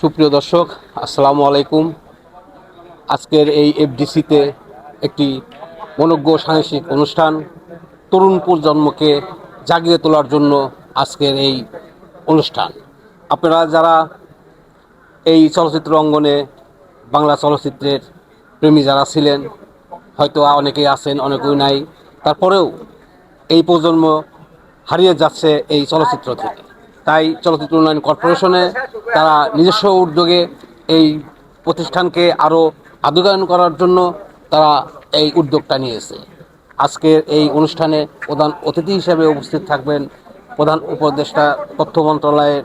সুপ্রিয় দর্শক, আসসালামু আলাইকুম। আজকের এই এফডিসিতে একটি মনজ্ঞ সাংস্কৃতিক অনুষ্ঠান তরুণ প্রজন্মকে জাগিয়ে তোলার জন্য আজকের এই অনুষ্ঠান। আপনারা যারা এই চলচ্চিত্র অঙ্গনে বাংলা চলচ্চিত্রের প্রেমী যারা ছিলেন, হয়তো অনেকেই আছেন, অনেকেই নাই, তারপরেও এই প্রজন্ম হারিয়ে যাচ্ছে এই চলচ্চিত্র থেকে। তাই চলচ্চিত্র উন্নয়ন কর্পোরেশনে তারা নিজস্ব উদ্যোগে এই প্রতিষ্ঠানকে আরও আদুগায়ন করার জন্য তারা এই উদ্যোগটা নিয়েছে। আজকের এই অনুষ্ঠানে প্রধান অতিথি হিসেবে উপস্থিত থাকবেন প্রধান উপদেষ্টা, তথ্য মন্ত্রণালয়ের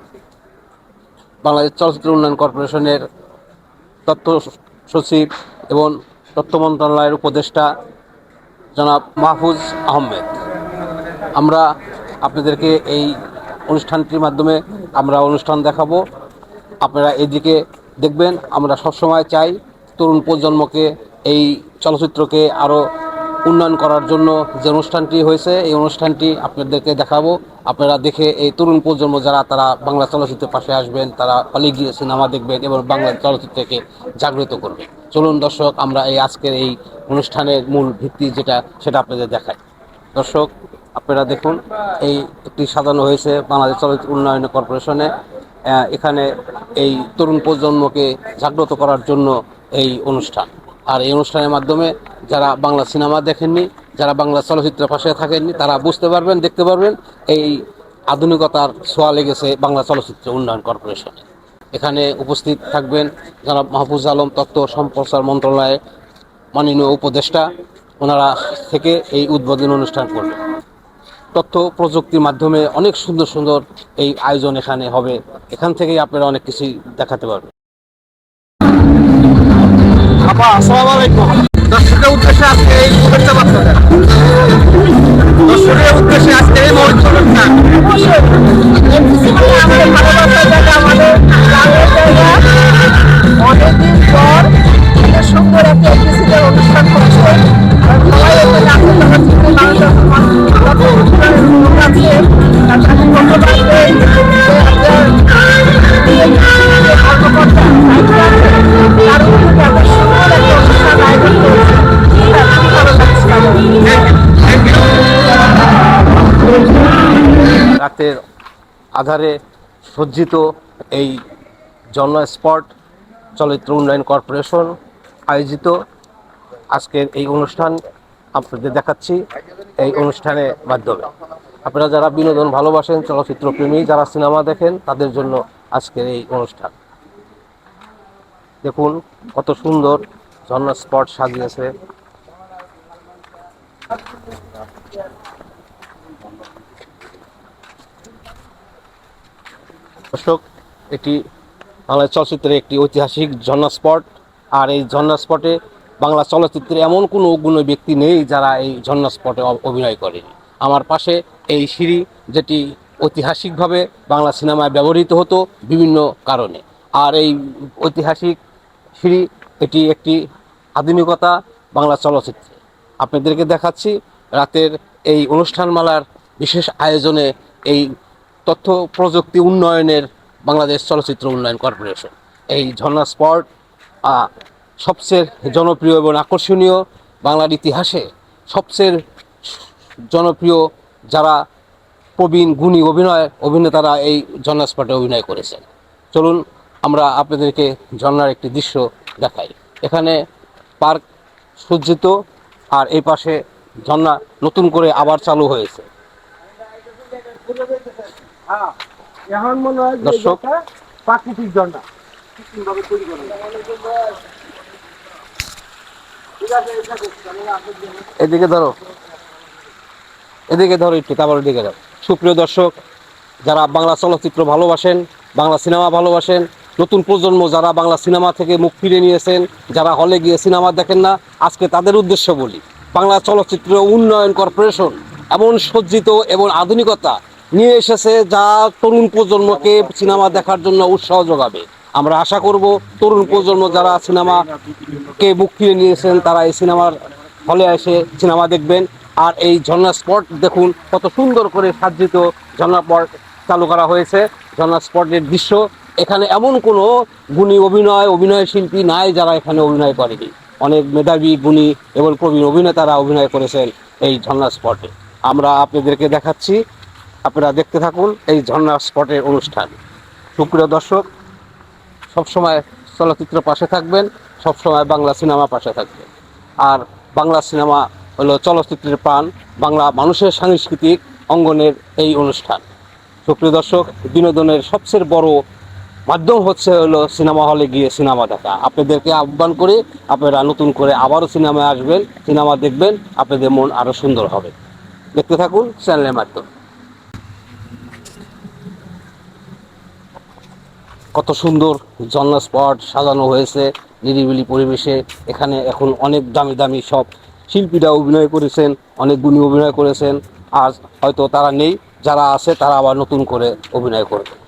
বাংলাদেশ চলচ্চিত্র উন্নয়ন কর্পোরেশনের তথ্য সচিব এবং তথ্য মন্ত্রণালয়ের উপদেষ্টা জনাব মাহফুজ আহমেদ। আমরা আপনাদেরকে এই অনুষ্ঠানটির মাধ্যমে আমরা অনুষ্ঠান দেখাবো। আপনারা এদিকে দেখবেন, আমরা সবসময় চাই তরুণ প্রজন্মকে এই চলচ্চিত্রকে আরও উন্নয়ন করার জন্য যে অনুষ্ঠানটি হয়েছে, এই অনুষ্ঠানটি আপনাদেরকে দেখাবো। আপনারা দেখে এই তরুণ প্রজন্ম যারা, তারা বাংলা চলচ্চিত্রের পাশে আসবেন, তারা হলে গিয়ে সিনেমা দেখবেন এবং বাংলা চলচ্চিত্রকে জাগ্রত করবেন। চলুন দর্শক, আমরা এই আজকের এই অনুষ্ঠানের মূল ভিত্তি যেটা, সেটা আপনাদের দেখাই। দর্শক আপনারা দেখুন, এই একটি সাজানো হয়েছে বাংলাদেশ চলচ্চিত্র উন্নয়ন কর্পোরেশনে। এখানে এই তরুণ প্রজন্মকে জাগ্রত করার জন্য এই অনুষ্ঠান। আর এই অনুষ্ঠানের মাধ্যমে যারা বাংলা সিনেমা দেখেননি, যারা বাংলা চলচ্চিত্রের পাশে থাকেননি, তারা বুঝতে পারবেন, দেখতে পারবেন এই আধুনিকতার ছোঁয়া লেগেছে বাংলা চলচ্চিত্র উন্নয়ন কর্পোরেশনে। এখানে উপস্থিত থাকবেন যারা মাহফুজ আলম, তত্ত্ব সম্প্রচার মন্ত্রণালয়ে মাননীয় উপদেষ্টা। ওনারা থেকে এই উদ্বোধন অনুষ্ঠান করবেন। তথ্য প্রযুক্তির মাধ্যমে অনেক সুন্দর সুন্দর এই আয়োজন এখানে হবে। এখান থেকেই আপনারা অনেক কিছুই দেখাতে পারবেন। আপা আসসালামু আলাইকুম। দর্শকের উদ্দেশ্যে আজকে এই দর্শকের উদ্দেশ্যে আজকে এই আমাদের আমাদের রাতের আধারে সজ্জিত এই জন্ম স্পট চলচ্চিত্র উন্নয়ন কর্পোরেশন আয়োজিত। আজকের এই অনুষ্ঠান আপনাদের দেখাচ্ছি এই অনুষ্ঠানের মাধ্যমে। আপনারা যারা বিনোদন ভালোবাসেন, চলচ্চিত্র প্রেমী, যারা সিনেমা দেখেন, তাদের জন্য আজকের এই অনুষ্ঠান। দেখুন কত সুন্দর ঝর্ণা স্পট সাজিয়েছে। দর্শক, এটি বাংলা চলচ্চিত্রের একটি ঐতিহাসিক ঝর্ণা স্পট আর এই ঝর্ণা স্পটে বাংলা চলচ্চিত্রে এমন কোনো অগুণ ব্যক্তি নেই যারা এই ঝর্ণা স্পটে অভিনয় করেনি আমার পাশে এই সিঁড়ি যেটি ঐতিহাসিকভাবে বাংলা সিনেমায় ব্যবহৃত হতো বিভিন্ন কারণে। আর এই ঐতিহাসিক সিঁড়ি, এটি একটি আধুনিকতা বাংলা চলচ্চিত্রে। আপনাদেরকে দেখাচ্ছি রাতের এই অনুষ্ঠানমালার বিশেষ আয়োজনে এই তথ্য প্রযুক্তি উন্নয়নের বাংলাদেশ চলচ্চিত্র উন্নয়ন কর্পোরেশন। এই ঝর্ণা স্পট সবচেয়ে জনপ্রিয় এবং আকর্ষণীয় বাংলার ইতিহাসে সবচেয়ে জনপ্রিয় যারা প্রবীণ গুণী অভিনয়, অভিনেতারা এই ঝর্ণা স্পটে অভিনয় করেছেন। চলুন আমরা আপনাদেরকে ঝর্ণার একটি দৃশ্য দেখাই। এখানে পার্ক সজ্জিত আর এই পাশে ঝর্ণা নতুন করে আবার চালু হয়েছে। এখন মনে হয় দর্শক। প্রাকৃতিক ঝর্ণা। এদিকে ধরো। এদিকে ধরো একটু তারপর এদিকে ধরো। সুপ্রিয় দর্শক যারা বাংলা চলচ্চিত্র ভালোবাসেন বাংলা সিনেমা ভালোবাসেন নতুন প্রজন্ম যারা বাংলা সিনেমা থেকে মুখ ফিরে নিয়েছেন যারা হলে গিয়ে সিনেমা দেখেন না আজকে তাদের উদ্দেশ্য বলি বাংলা চলচ্চিত্র উন্নয়ন কর্পোরেশন এমন সজ্জিত এবং আধুনিকতা নিয়ে এসেছে যা তরুণ প্রজন্মকে সিনেমা দেখার জন্য উৎসাহ যোগাবে। আমরা আশা করব তরুণ প্রজন্ম যারা সিনেমাকে মুখ ফিরে নিয়েছেন, তারা এই সিনেমার হলে এসে সিনেমা দেখবেন। আর এই ঝর্ণা স্পট দেখুন, কত সুন্দর করে সাজ্জিত ঝর্ণা স্পট চালু করা হয়েছে। ঝর্ণা স্পটের দৃশ্য, এখানে এমন কোনো গুণী অভিনয় অভিনয় শিল্পী নাই যারা এখানে অভিনয় করেনি। অনেক মেধাবী, গুণী এবং প্রবীণ অভিনেতারা অভিনয় করেছেন এই ঝর্ণা স্পটে। আমরা আপনাদেরকে দেখাচ্ছি আপনারা দেখতে থাকুন এই ঝর্ণা স্পটের অনুষ্ঠান। সুপ্রিয় দর্শক, সবসময় চলচ্চিত্র পাশে থাকবেন, সবসময় বাংলা সিনেমা পাশে থাকবেন। আর বাংলা সিনেমা হলো চলচ্চিত্রের প্রাণ, বাংলা মানুষের সাংস্কৃতিক অঙ্গনের এই অনুষ্ঠান। সুপ্রিয় দর্শক, বিনোদনের সবচেয়ে বড় মাধ্যম হচ্ছে হলো সিনেমা হলে গিয়ে সিনেমা দেখা। আপনাদেরকে আহ্বান করে, আপনারা নতুন করে আবারও সিনেমায় আসবেন, সিনেমা দেখবেন, আপনাদের মন আরও সুন্দর হবে। দেখতে থাকুন চ্যানেলের মাধ্যমে। কত সুন্দর ঝর্ণা স্পট সাজানো হয়েছে নিরিবিলি পরিবেশে। এখানে এখন অনেক দামি দামি সব শিল্পীরা অভিনয় করেছেন, অনেক গুণী অভিনয় করেছেন। আজ হয়তো তারা নেই, যারা আছে তারা আবার নতুন করে অভিনয় করবে।